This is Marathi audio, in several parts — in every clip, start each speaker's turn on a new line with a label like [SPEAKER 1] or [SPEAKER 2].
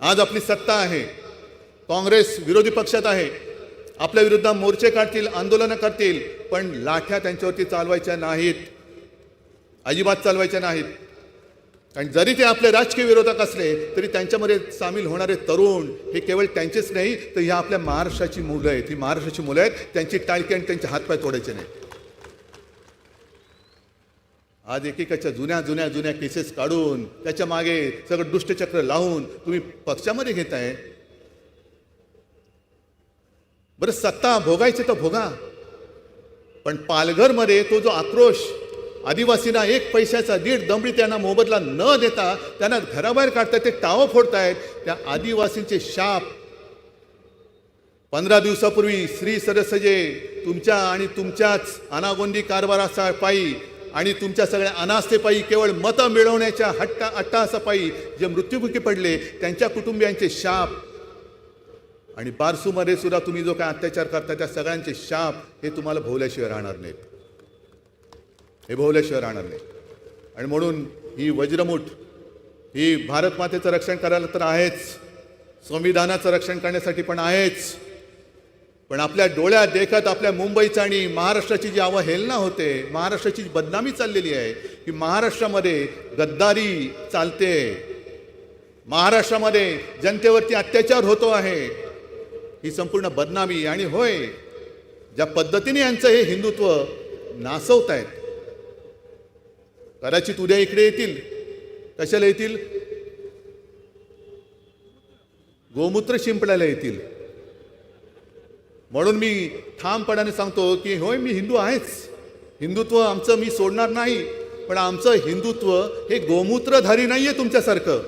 [SPEAKER 1] आज आपली सत्ता आहे. काँग्रेस विरोधी पक्षात आहे. आपल्या विरुद्ध मोर्चे काढतील आंदोलनं करतील पण लाठ्या त्यांच्यावरती चालवायच्या नाहीत. अजिबात चालवायच्या नाहीत. कारण जरी ते आपले राजकीय विरोधक असले तरी त्यांच्यामध्ये सामील होणारे तरुण हे केवळ त्यांचेच नाही तर ह्या आपल्या महाराष्ट्राची मुलं आहेत. ही महाराष्ट्राची मुलं आहेत त्यांची टाळकी आणि त्यांचे हातपाय तोडायचे नाही आज एकेकाच्या जुन्या जुन्या जुन्या केसेस काढून त्याच्यामागे सगळं दुष्टचक्र लावून तुम्ही पक्षामध्ये घेताय. बरं सत्ता भोगायची तर भोगा. पण पालघरमध्ये तो जो आक्रोश आदिवासींना एक पैशाचा दीड दमडी त्यांना मोबदला न देता त्यांना घराबाहेर काढतायत ते टावं फोडतायत त्या आदिवासींचे शाप. पंधरा दिवसापूर्वी श्री सरसजे तुमच्या आणि तुमच्याच अनागोंदी कारभाराचा पायी आणि तुमच्या सगळ्या अनास्थेपायी केवळ मतं मिळवण्याच्या हट्टा अट्टासापायी जे मृत्युमुखी पडले त्यांच्या कुटुंबियांचे शाप. आणि बारसूमध्ये सुद्धा तुम्ही जो काय अत्याचार करता त्या सगळ्यांचे शाप हे तुम्हाला भोवल्याशिवाय राहणार नाहीत. हे भोवल्याशिवाय राहणार नाही आणि म्हणून ही वज्रमुठ ही भारत मातेचं रक्षण करायला तर आहेच. संविधानाचं रक्षण करण्यासाठी पण आहेच. पण आपल्या डोळ्या देखत आपल्या मुंबईचं आणि महाराष्ट्राची जी अवहेलना होते महाराष्ट्राची जी बदनामी चाललेली आहे की महाराष्ट्रामध्ये गद्दारी चालते. महाराष्ट्रामध्ये जनतेवरती अत्याचार होतो आहे. ही संपूर्ण बदनामी आणि होय ज्या पद्धतीने यांचं हे हिंदुत्व नासवत आहेत कदाचित उद्या इकडे येतील. कशाला येतील? गोमूत्र शिंपडायला येतील. म्हणून मी ठामपणाने सांगतो की होय मी हिंदू आहेच. हिंदुत्व आमचं मी सोडणार नाही पण आमचं हिंदुत्व हे गोमूत्रधारी नाही आहे तुमच्यासारखं.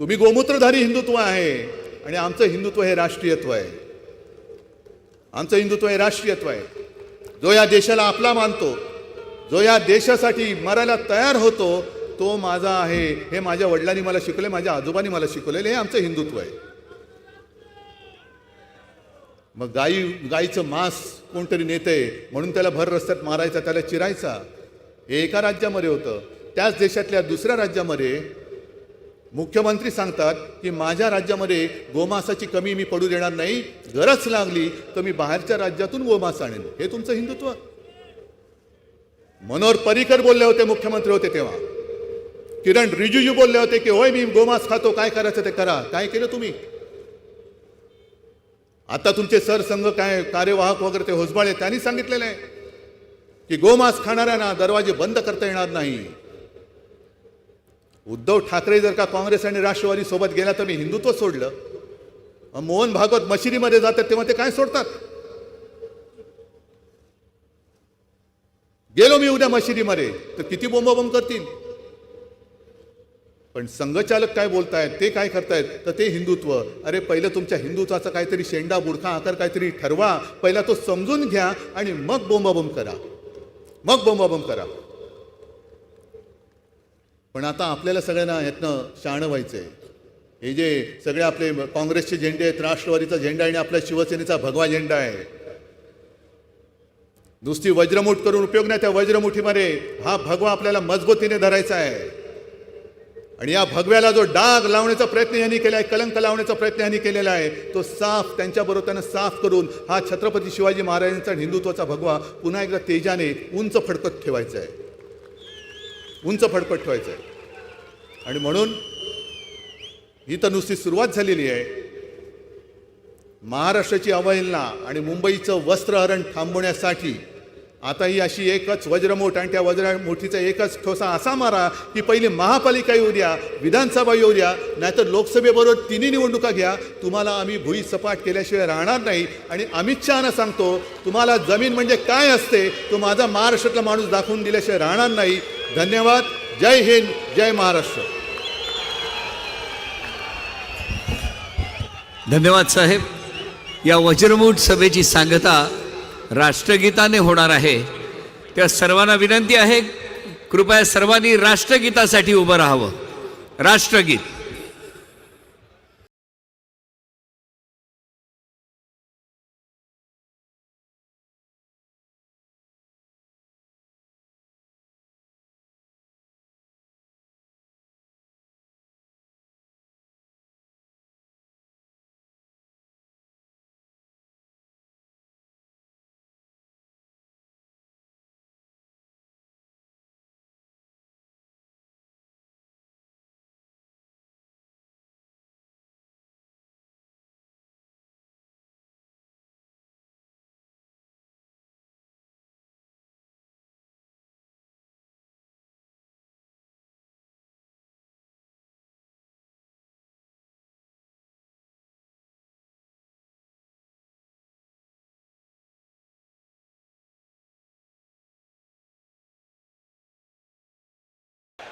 [SPEAKER 1] तुम्ही गोमूत्रधारी हिंदुत्व आहे आणि आमचं हिंदुत्व हे राष्ट्रीयत्व आहे. आमचं हिंदुत्व हे राष्ट्रीयत्व आहे. जो या देशाला आपला मानतो जो या देशासाठी मरायला तयार होतो तो माझा आहे हे माझ्या वडिलांनी मला शिकवले माझ्या आजोबांनी मला शिकवलेले हे आमचं हिंदुत्व आहे. मग गाई गाईचं मांस कोणतरी नेते म्हणून त्याला भर रस्त्यात मारायचा त्याला चिरायचा. हे एका राज्यामध्ये होतं. त्याच देशातल्या दुसऱ्या राज्यामध्ये मुख्यमंत्री सांगतात की माझ्या राज्यामध्ये गोमासाची कमी मी पडू देणार नाही. गरज लागली तर मी बाहेरच्या राज्यातून गोमास आणेन. हे तुमचं हिंदुत्व. मनोहर पर्रिकर बोलले होते मुख्यमंत्री होते तेव्हा. किरण रिजिजू बोलले होते की होय मी गोमास खातो. काय करायचं ते करा. काय केलं तुम्ही? आता तुमचे सरसंघ काय कार्यवाहक वगैरे ते होसबाळे त्यांनी सांगितलेलं आहे की गोमांस खाणाऱ्यांना दरवाजे बंद करता येणार नाही. उद्धव ठाकरे जर का काँग्रेस आणि राष्ट्रवादी सोबत गेला तर मी हिंदुत्व सोडलं. मोहन भागवत मशिदीमध्ये जातात तेव्हा ते काय सोडतात? गेलो मी उद्या मशिदीमध्ये तर किती बोंबाबोंब करतील? पण संघचालक काय बोलतायत ते काय करतायत तर ते हिंदुत्व. अरे पहिलं तुमच्या हिंदुत्वाचा काहीतरी शेंडा बुडखा आकार काहीतरी ठरवा. पहिला तो समजून घ्या आणि मग बोंबाबोंब करा. मग बोंबाबोंब करा. पण आता आपल्याला सगळ्यांना यातनं शहाणं व्हायचं आहे हे जे सगळे आपले काँग्रेसचे झेंडे आहेत राष्ट्रवादीचा झेंडा आणि आपल्या शिवसेनेचा भगवा झेंडा आहे. नुसती वज्रमुठ करून उपयोग नाही त्या वज्रमुठीमध्ये. हा भगवा आपल्याला मजबूतीने धरायचा आहे. आणि या भगव्याला जो डाग लावण्याचा प्रयत्न यांनी केला आहे कलंक लावण्याचा प्रयत्न यांनी केलेला आहे तो साफ त्यांच्याबरोबर त्यांना साफ करून हा छत्रपती शिवाजी महाराजांचा हिंदुत्वाचा भगवा पुन्हा एकदा तेजाने उंच फडकत ठेवायचा आहे. उंच फडकत ठेवायचं आहे. आणि म्हणून ही तर नुसती सुरुवात झालेली आहे. महाराष्ट्राची अवहेलना आणि मुंबईचं वस्त्रहरण थांबवण्यासाठी आता ही अशी एकच वज्रमोठ आणि त्या वज्रमोठीचा एकच ठोसा असा मारा की पहिली महापालिका येऊ द्या विधानसभा येऊ द्या नाहीतर लोकसभेबरोबर तिन्ही निवडणुका घ्या. तुम्हाला आम्ही भुई सपाट केल्याशिवाय राहणार नाही. आणि अमित शहानं सांगतो तुम्हाला जमीन म्हणजे काय असते तो माझा महाराष्ट्रातला माणूस दाखवून दिल्याशिवाय राहणार नाही. धन्यवाद. जय हिंद जय महाराष्ट्र.
[SPEAKER 2] धन्यवाद साहेब. या वज्रमूठ सभेची सांगता राष्ट्रगीताने होणार आहे. त्या सर्वांना विनंती आहे कृपया सर्वांनी राष्ट्रगीतासाठी उभं राहावं. राष्ट्रगीत.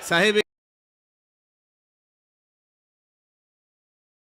[SPEAKER 2] साहेब